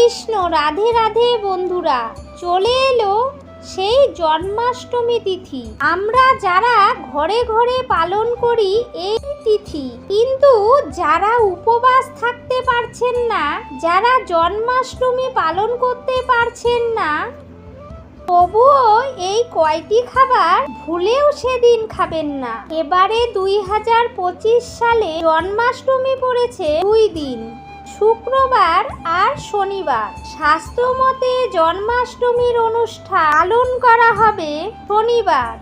কৃষ্ণ, রাধে রাধে বন্ধুরা, চলে এলো সেই জন্মাষ্টমী তিথি। আমরা যারা ঘরে ঘরে পালন করি এই তিথি, কিন্তু যারা উপবাস থাকতে পারছেন না, যারা জন্মাষ্টমী পালন করতে পারছেন না, তবুও এই কয়টি খাবার ভুলেও সেদিন খাবেন না। এবারে দুই হাজার পঁচিশ সালে জন্মাষ্টমী পড়েছে দুই দিন। শুক্রবার আর শনিবার শাস্ত্রমতে জন্মাষ্টমীর অনুষ্ঠান পালন করা হবে শনিবার।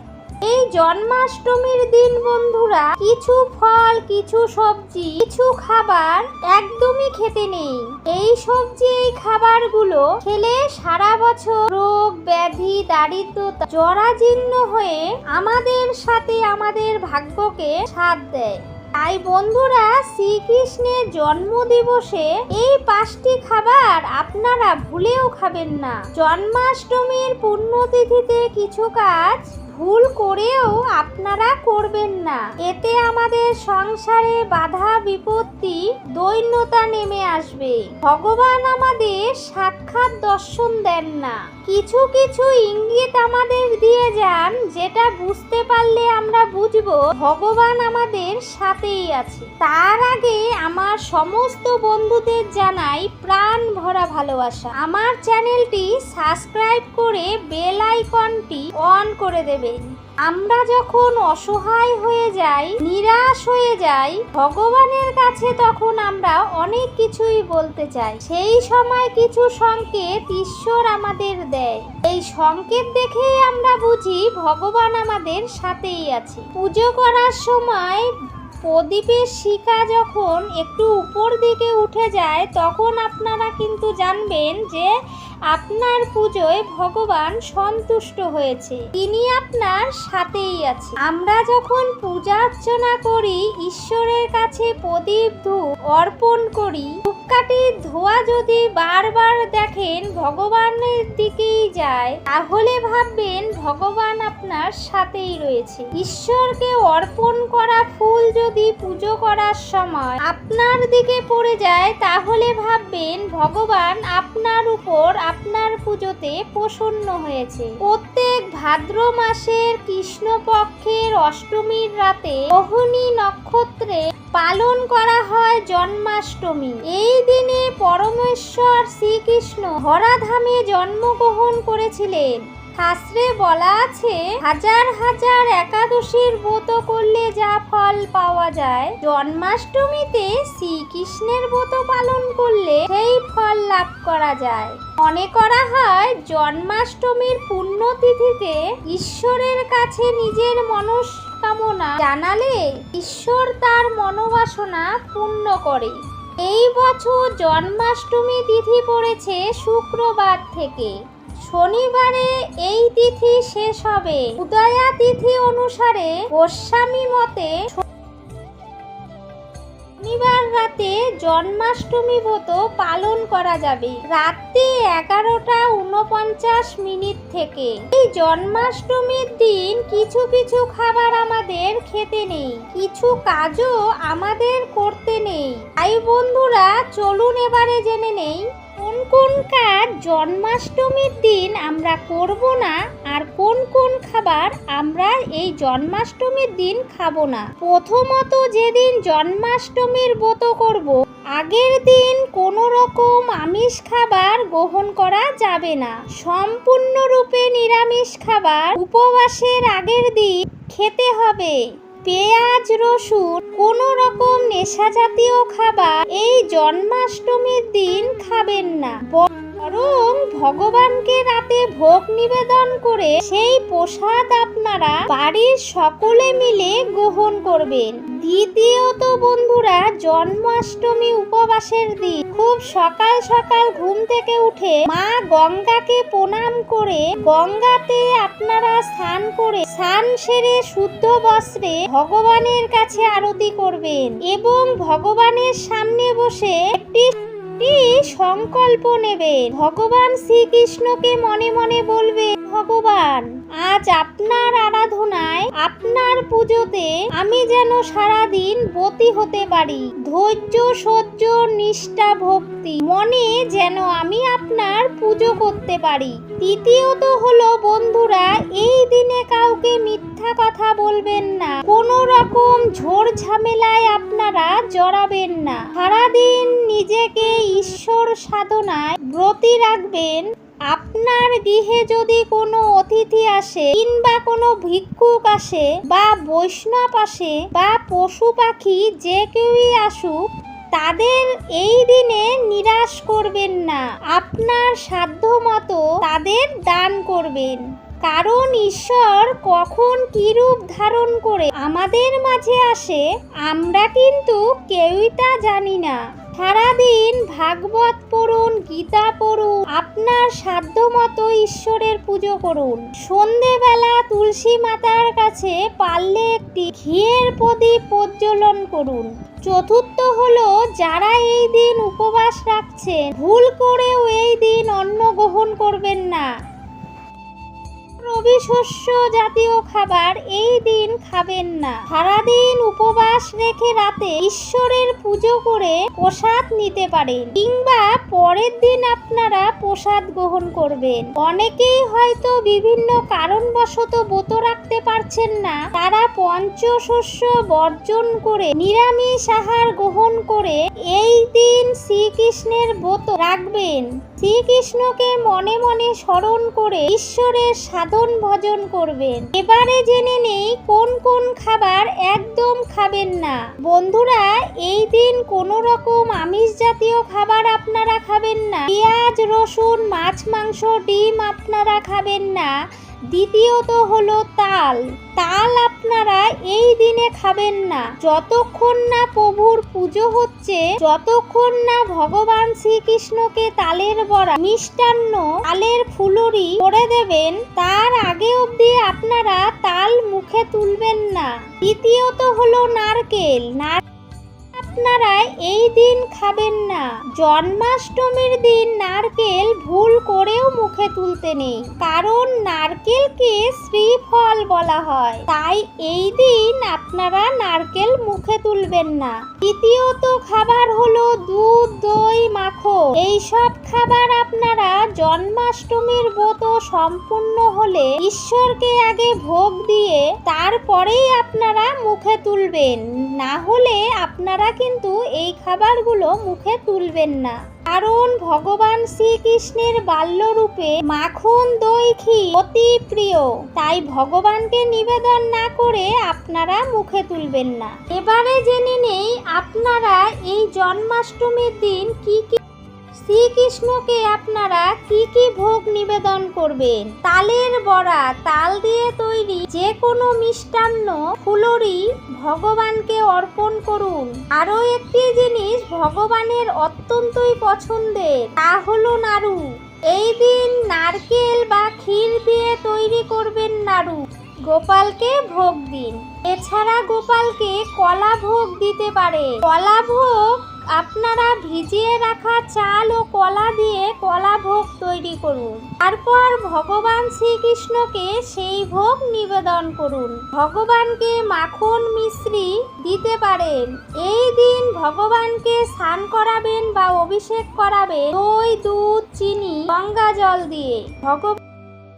এই জন্মাষ্টমীর দিন, বন্ধুরা, কিছু ফল, কিছু সবজি, কিছু খাবার একদমই খেতে নেই। এই সবজি, এই খাবারগুলো খেলে সারা বছর রোগ, ব্যাধি, দারিদ্রতা জরাজীর্ণ হয়ে আমাদের সাথে আমাদের ভাগ্যকে সাথ দেয়। তাই বন্ধুরা শ্রীকৃষ্ণের জন্ম দিবসে এই পাঁচটি খাবার আপনারা ভুলেও খাবেন না। জন্মাষ্টমীর পুণ্যতিথিতে কিছু কাজ ভুল করেও আপনারা করবেন না। এতে আমাদের সংসারে বাধা বিপত্তি দৈন্যতা নেমে আসবে। ভগবান আমাদের সাক্ষাৎ দর্শন দেন না। কিছু কিছু ইঙ্গিত আমাদের দিয়ে যান, যেটা বুঝতে পারলে আমরা বুঝব ভগবান আমাদের সাথেই আছে। তার আগে আমার সমস্ত বন্ধুদের জানাই প্রাণ ভরা ভালোবাসা। আমার চ্যানেলটি সাবস্ক্রাইব করে বেল আইকনটি অন করে দেবেন আমরা যখন অসহায় হয়ে যাই, নিরাশ হয়ে যাই, ভগবানের কাছে তখন আমরা অনেক কিছুই বলতে চাই। সেই সময় কিছু সংকেত ঈশ্বর আমাদের দেয়। এই সংকেত দেখেই আমরা বুঝি ভগবান আমাদের সাথেই আছে। পুজো করার সময় প্রদীপের শিকা যখন একটু উপর দিকে উঠে যায়, তখন আপনারা কিন্তু জানবেন যে আপনার পুজোয় ভগবান সন্তুষ্ট হয়েছে। তিনি আপনার সাথেই আছে আমরা যখন পূজা অর্চনা করি, ঈশ্বরের কাছে প্রদীপ ধূপ অর্পণ করি ধূপকাঠির ধোয়া যদি বারবার দেখেন ভগবানের দিকেই যায়, তাহলে ভাববেন ভগবান আপনার সাথেই রয়েছে। ঈশ্বরকে অর্পণ করা ফুল যদি পুজো করার সময় আপনার দিকে পড়ে যায়, তাহলে ভাববেন ভগবান আপনার উপর আপনার পুজোতে প্রসন্ন হয়েছে। প্রত্যেক ভাদ্র মাসের কৃষ্ণপক্ষের অষ্টমীর রাতে মোহিনী নক্ষত্রে পালন করা হয় জন্মাষ্টমী। এই দিনে পরমেশ্বর শ্রীকৃষ্ণ হরাধামে জন্মগ্রহণ করেছিলেন। শাস্ত্রে বলা আছে, হাজার হাজার একাদশীর ব্রত করলে যা ফল পাওয়া যায়। জন্মাষ্টমীতে শ্রীকৃষ্ণের ব্রত পালন করলে সেই ফল লাভ করা যায়। মনে করা হয়, জন্মাষ্টমীর পুণ্যতিথিতে ঈশ্বরের কাছে নিজের মনস্কামনা জানালে ঈশ্বর তার মনোবাসনা পূর্ণ করে। এই বছর জন্মাষ্টমী তিথি পড়েছে শুক্রবার থেকে। শনিবারে এই তিথি শেষ হবে। উদয়া তিথি অনুসারে গোস্বামী মতে শনিবার রাতে জন্মাষ্টমী ব্রত পালন করা যাবে। রাত্রি এগারোটা উনপঞ্চাশ মিনিট থেকে। এই জন্মাষ্টমীর দিন কিছু কিছু খাবার আমাদের খেতে নেই। কিছু কাজও আমাদের করতে নেই। তাই বন্ধুরা, চলুন এবারে জেনে নেই কোন কাজ জন্মাষ্টমীর দিন আমরা করব না? আর কোন কোন খাবার আমরা এই জন্মাষ্টমীর দিন খাব না? প্রথমত যেদিন জন্মাষ্টমীর ব্রত করব, আগের দিন কোনো রকম আমিষ খাবার গ্রহণ করা যাবে না। সম্পূর্ণরূপে নিরামিষ খাবার উপবাসের আগের দিন খেতে হবে। পেঁয়াজ রসুন কোনো রকম নেশা জাতীয় খাবার এই জন্মাষ্টমীর দিন খাবেন না। বরং ভগবানকে রাতে ভোগ নিবেদন করে সেই প্রসাদ আপনারা বাড়ির সকলে মিলে গ্রহণ করবেন। দ্বিতীয়ত বন্ধুরা, জন্মাষ্টমী উপবাসের দিন। খুব সকাল সকাল ঘুম থেকে উঠে মা গঙ্গাকে প্রণাম করে গঙ্গাতে আপনারা স্নান করে স্নান সেরে শুদ্ধ বস্ত্রে ভগবানের কাছে আরতি করবেন এবং ভগবানের সামনে বসে একটি একটি সংকল্প নেবেন ভগবান শ্রীকৃষ্ণকে মনে মনে বলবে ভগবান, আজ আপনার আরাধনায়, আপনার পুজোতে আমি যেন সারাদিন বতী হতে পারি। ধৈর্য, সহ্য, নিষ্ঠা, ভক্তি, মনে যেন আমি আপনার পুজো করতে পারি। তৃতীয়ত হলো, বন্ধুরা, এই দিনে কাউকে মিথ্যা কথা বলবেন না। কোনো রকম ঝোড় ঝামেলায় আপনারা জড়াবেন না। সারাদিন নিজেকে ঈশ্বর সাধনায় ব্রতি রাখবেন। আপনার গৃহে যদি কোনো অতিথি আসে কিংবা কোনো ভিক্ষুক আসে বা বৈষ্ণব আসে বা পশু পাখি যে কেউই আসুক, তাদের এই দিনে নিরাশ করবেন না। আপনার সাধ্য মতো তাদের দান করবেন। কারণ ঈশ্বর কখন রূপ ধারণ করে আমাদের মাঝে আসে, আমরা কিন্তু কেউই তা জানি না। সারাদিন ভাগবত পড়ুন, গীতা পড়ুন, আপনার সাধ্য মতো ঈশ্বরের পুজো করুন। সন্ধেবেলা তুলসী মাতার কাছে পারলে একটি ঘিয়ের প্রদীপ প্রজ্বলন করুন। চতুর্থ হলো যারা এই দিন উপবাস রাখছেন, ভুল করেও এই দিন অন্ন গ্রহণ করবেন না। রবি শস্য জাতীয় খাবার এই দিন খাবেন না। সারাদিন উপবাস রেখে রাতে ঈশ্বরের পুজো করে প্রসাদ নিতে পারেন কিংবা পরের দিন আপনারা প্রসাদ গ্রহণ করবেন। অনেকেই হয়তো বিভিন্ন কারণবশত ব্রত রাখতে পারছেন না। তারা পঞ্চশস্য বর্জন করে নিরামিষ আহার গ্রহণ করে এই দিন শ্রীকৃষ্ণের ব্রত রাখবেন। শ্রীকৃষ্ণকে মনে মনে স্মরণ করে ঈশ্বরের সাধন ভজন করবেন। এবারে জেনে নেই কোন কোন খাবার একদম খাবেন না। বন্ধুরা, এই দিন কোনো রকম আমিষ জাতীয় খাবার আপনারা খাবেন না। পেঁয়াজ, রসুন, মাছ, মাংস, ডিম আপনারা খাবেন না। দ্বিতীয়ত হলো তাল। তাল আপনারা এই দিনে খাবেন না। যতক্ষণ না প্রভুর পুজো হচ্ছে, যতক্ষণ না ভগবান শ্রীকৃষ্ণকে তালের বড়া, মিষ্টান্ন তালের ফুলুরি করে দেবেন, তার আগে অবধি আপনারা তাল মুখে তুলবেন না। তৃতীয়ত হলো নারকেল। নার আপনারা এই দিন খাবেন না। জন্মাষ্টমীর দিন নারকেল ভুল করেও মুখে তুলতে নেই। কারণ নারকেলকে শ্রীফল বলা হয়। তাই এই দিন আপনারা নারকেল মুখে তুলবেন না। তৃতীয়ত খাবার হলো দুধ, দই, মাখন। এইসব খাবার আপনারা জন্মাষ্টমীর ব্রত সম্পূর্ণ হলে ঈশ্বরকে আগে ভোগ দিয়ে তারপরেই আপনারা মুখে তুলবেন। না হলে আপনারা কিন্তু এই খাবারগুলো মুখে তুলবেন না। কারণ ভগবান শ্রীকৃষ্ণের বাল্যরূপে মাখন দই অতি প্রিয়। তাই ভগবানকে নিবেদন না করে আপনারা মুখে তুলবেন না। এবারে জেনে নেই আপনারা এই জন্মাষ্টমীর দিন কি কি শ্রীকৃষ্ণকে আপনারা কি কি ভোগ নিবেদন করবেন? তালের বড়া, তাল দিয়ে তৈরি যে কোনো মিষ্টান্ন ফুলরি ভগবানকে অর্পণ করুন। আরও একটি জিনিস ভগবানের অত্যন্তই পছন্দের, তা হলো নাড়ু। এই দিন নারকেল বা ক্ষীর দিয়ে তৈরি করবেন নাড়ু। গোপালকে ভোগ দিন। এছাড়া গোপালকে কলা ভোগ দিতে পারে। কলা ভোগ আপনারা ভিজিয়ে রাখা চাল ও কলা দিয়ে কলা ভোগ তৈরি করুন। তারপর ভগবান শ্রীকৃষ্ণকে সেই ভোগ নিবেদন করুন। ভগবানকে মাখন মিশ্রি দিতে পারেন। এই দিন ভগবানকে স্নান করাবেন বা অভিষেক করাবেন। দই, দুধ, চিনি, গঙ্গা জল দিয়ে। ভগবান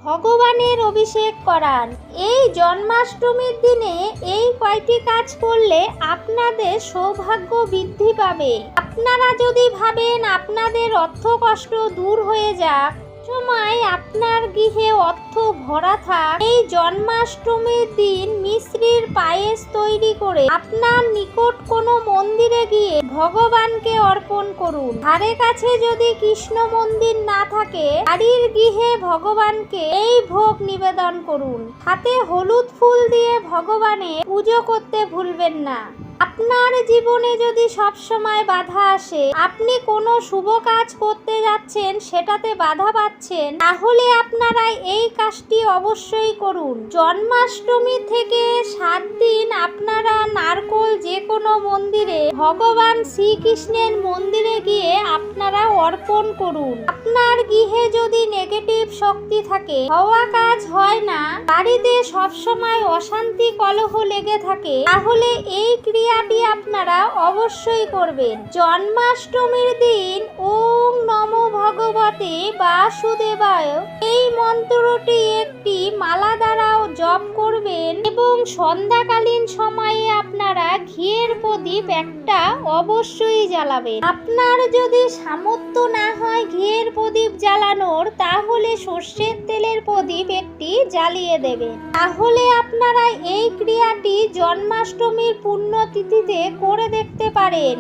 ভগবানের অভিষেক করান। এই জন্মাষ্টমীর দিনে এই কয়টি কাজ করলে আপনাদের সৌভাগ্য বৃদ্ধি পাবে। আপনারা যদি ভাবেন আপনাদের অর্থ কষ্ট দূর হয়ে যাক সময় আপনার গৃহে অর্থ ভরা থাক। এই জন্মাষ্টমীর দিন মিশ্রির পায়েস তৈরি করে আপনার নিকট কোনো মন্দিরে গিয়ে ভগবানকে অর্পণ করুন। ধারে কাছে যদি কৃষ্ণ মন্দির না থাকে, বাড়ির গৃহে ভগবানকে এই ভোগ নিবেদন করুন। হাতে হলুদ ফুল দিয়ে ভগবানের পুজো করতে ভুলবেন না। আপনার জীবনে যদি সব সময় বাধা আসে, আপনি কোনো শুভ কাজ করতে যাচ্ছেন, সেটাতে বাধা পাচ্ছেন, তাহলে আপনারা এই কাজটি অবশ্যই করুন। জন্মাষ্টমী থেকে সাত দিন আপনারা নারকোল যে কোনো মন্দিরে, ভগবান শ্রীকৃষ্ণের মন্দিরে গিয়ে আপনারা অর্পণ করুন। আপনার গৃহে যদি নেগেটিভ শক্তি থাকে, হওয়া কাজ হয় না, বাড়িতে সবসময় অশান্তি কলহ লেগে থাকে, তাহলে এই ক্রিয়াটি আপনারা অবশ্যই করবেন। জন্মাষ্টমীর দিন ওম নম ভগবতে বাসুদেবায় এই মন্ত্রটি একটি মালা দ্বারাও জপ করবেন এবং সন্ধ্যাকালীন সময়ে আপনারা ঘিয়ের প্রদীপ একটা অবশ্যই জ্বালাবেন। আপনার যদি সামর্থ্য না হয় ঘিয়ের প্রদীপ জ্বালানোর, তাহলে সর্ষের তেলের প্রদীপ একটি জ্বালিয়ে দেবেন। তাহলে আপনারা এই ক্রিয়াটি জন্মাষ্টমীর পুণ্যতিথিতে করে দেখতে পারেন।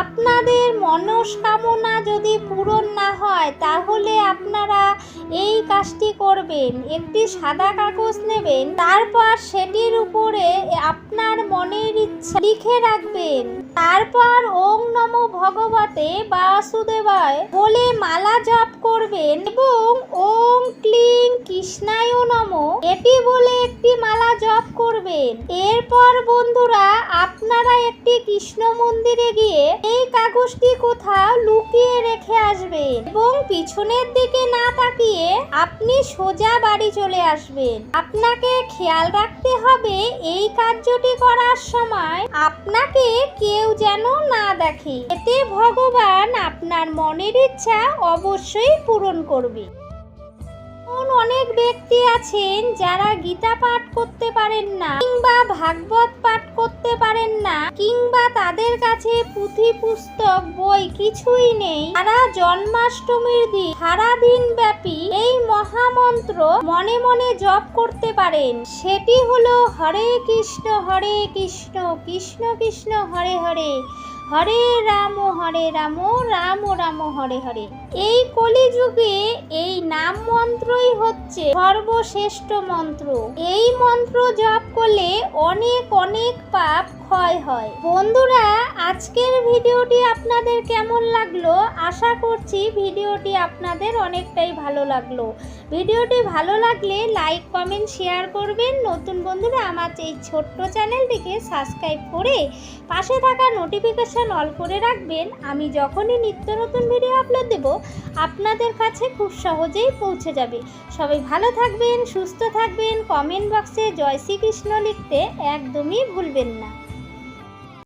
আপনাদের মনস্কামনা যদি পূরণ না হয়, তাহলে আপনারা এই কাজটি করবেন। একটি সাদা কাগজ নেবেন, তারপর সেটির উপরে আপনার মনের ইচ্ছা লিখে রাখবেন। তারপর ওং নম ভগবতে বাসুদেবায় বলে মালা জপ করবেন এবং ওং ক্লিং কৃষ্ণায় নম এটি বলে একটি মালা জপ করবেন। এরপর বন্ধুরা, আপনারা একটি কৃষ্ণ মন্দিরে গিয়ে এই কাগজটি কোথাও লুকিয়ে রেখে আসবেন এবং পিছনের দিকে না তাকিয়ে আপনি সোজা বাড়ি চলে আসবেন। আপনাকে খেয়াল রাখতে হবে, এই কার্যটি করার সময় আপনাকে কেউ যেন না দেখে। এতে ভগবান আপনার মনের ইচ্ছা অবশ্যই পূরণ করবে। অনেক ব্যক্তি আছেন যারা গীতা পাঠ করতে পারেন না, কিংবা ভাগবত পাঠ করতে পারেন না, কিংবা তাদের কাছে পুঁথি পুস্তক, বই কিছুই নেই। তারা জন্মাষ্টমীর দিন সারা দিন ব্যাপী এই মহামন্ত্র মনে মনে জপ করতে পারেন। সেটি হলো হরে কৃষ্ণ হরে কৃষ্ণ কৃষ্ণ কৃষ্ণ, হরে হরে। হরে রাম হরে রাম রাম রাম, হরে হরে। এই কলিযুগে এই নাম মন্ত্রই হচ্ছে সর্বশ্রেষ্ঠ মন্ত্র। এই মন্ত্র জপ করলে অনেক অনেক পাপ ক্ষয় হয়। বন্ধুরা, আজকের ভিডিওটি আপনাদের কেমন লাগল? আশা করছি ভিডিওটি আপনাদের অনেকটাই ভালো লাগল। ভিডিওটি ভালো লাগলে লাইক, কমেন্ট, শেয়ার করবেন। নতুন বন্ধুরা, আমার এই ছোট্ট চ্যানেলটিকে সাবস্ক্রাইব করে পাশে থাকা নোটিফিকেশন অল করে রাখবেন। আমি যখনই নিত্য নতুন ভিডিও আপলোড দেব, আপনাদের কাছে খুব সহজেই পৌঁছে যাবে। সবাই ভালো থাকবেন, সুস্থ থাকবেন। কমেন্ট বক্সে জয় শ্রীকৃষ্ণ। লিখতে একদমই ভুলবেন না।